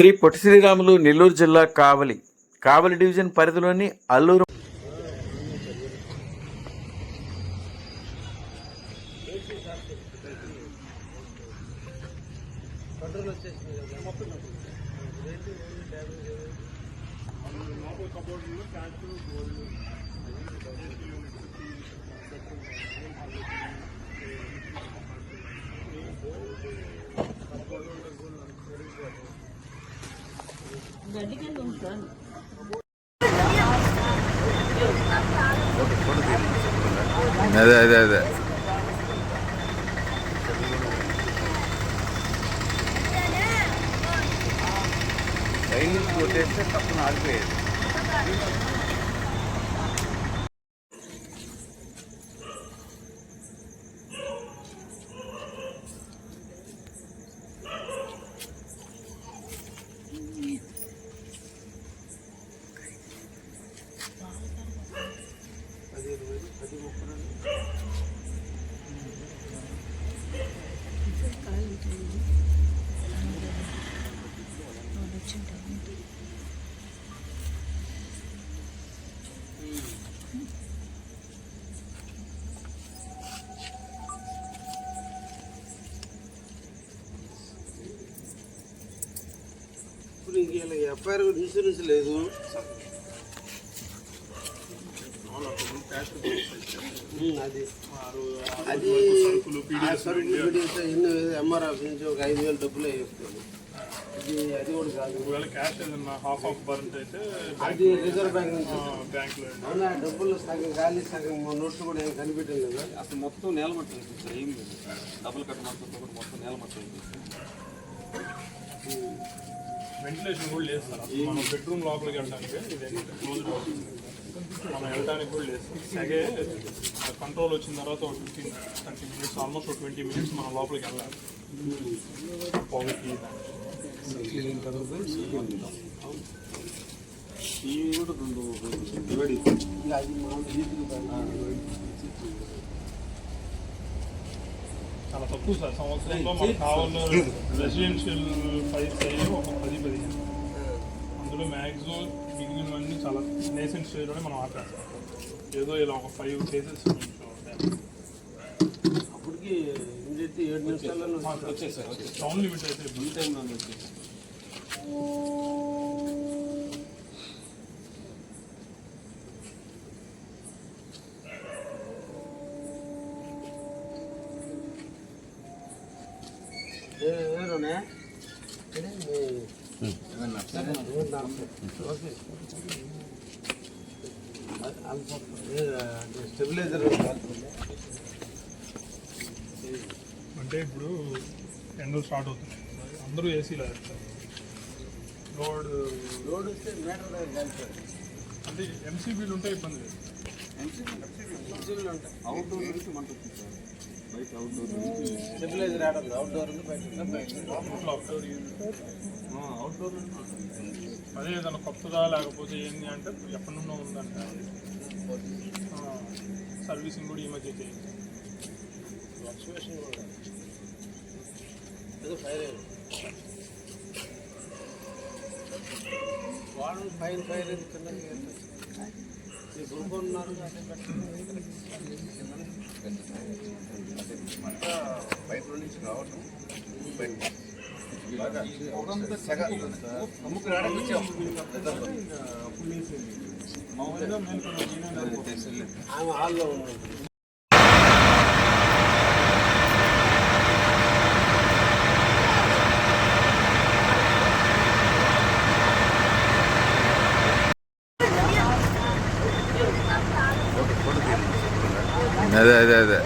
శ్రీ పొట్టి శ్రీరాములు నెల్లూరు జిల్లా కావలి కావలి డివిజన్ పరిధిలోని అల్లూరు అదే అదే అదే. రైలు కొట్టేస్తే తప్పన ఆగిపోయేది. ఇప్పుడు ఇంక ఇలా ఎఫ్ఐఆర్ కూడా ఇన్సూరెన్స్ లేదు. అది అది ఆ ఎంఆర్ నుంచి ఒక ఐదు వేలు డబ్బులు వేస్తుంది ఇది అది కూడా కాదు ఒకవేళ క్యాష్ ఏదన్నా హాఫ్ ఆఫ్ బర్న్ అయితే అది రిజర్వ్ బ్యాంక్ నుంచి బ్యాంక్ అవునా డబ్బులు సగం ఖాళీ సగం నోట్స్ కూడా ఏం కనిపెట్టాం కదా అసలు మొత్తం నేల ఏం లేదు డబుల్ కట్ మొత్తం కూడా మొత్తం నేల వెంటిలేషన్ కూడా లేదు సార్. మనం బెడ్రూమ్ లోపలికి వెళ్ళడానికి ఇది క్లోజ్ మనం వెళ్ళడానికి కూడా లేదు. అలాగే కంట్రోల్ వచ్చిన తర్వాత ఒక ఫిఫ్టీన్ థర్టీ మినిట్స్ ఆల్మోస్ట్ ఒక ట్వంటీ మినిట్స్ మనం లోపలికి వెళ్ళాలి. పొగకి ఈ కూడా రెండు డివైడ్ అయిపోయింది ఇంకా అది మనం జీతులు చాలా తక్కువ సార్. సంవత్సరంలో మనకు కావాలని రెసిడెన్షియల్ ఫైల్స్ అయ్యి ఒక పది పదిహేను అందులో మ్యాక్సిమం మిగిలినవన్నీ చాలా నేసెంట్ స్టేజ్లోనే మనం ఆపేస్తాం ఏదో ఇలా ఒక ఫైవ్ కేసెస్ అప్పటికి ఏడు నిమిషాల్లో టౌన్ లిమిట్ అయితే ఈ టైంలో వచ్చేసి. స్టెబిలైజర్ అంటే ఇప్పుడు ఎండలు స్టార్ట్ అవుతున్నాయి అందరూ ఏసీలో వేస్తారు రోడ్ రోడ్ వస్తే మీటర్ అంటే ఎంసీబీలు ఉంటే ఇబ్బంది లేదు. వచ్చింది సార్ బయట అవుట్డోర్ నుంచి స్టెబిలైజర్ ఆడదు అవుట్డోర్ ఉంది, అవుట్డోర్ అదే ఏదైనా కొత్తదా లేకపోతే ఏంది అంటే ఎప్పటి నుండో ఉందంట సర్వీసింగ్ కూడా ఈ మధ్య చేయండి వాళ్ళు ఫైర్ అయ్యింది ఫైర్ ఫైర్ అయింది ఉన్నారు నుంచి రావటం బాగా ఊరంతా సెగ అమ్ముకు రావడానికి వచ్చాం మామూలుగా మేల్కొని నేనే ఆమె హాల్లో ఉన్నారు అదే అదే అదే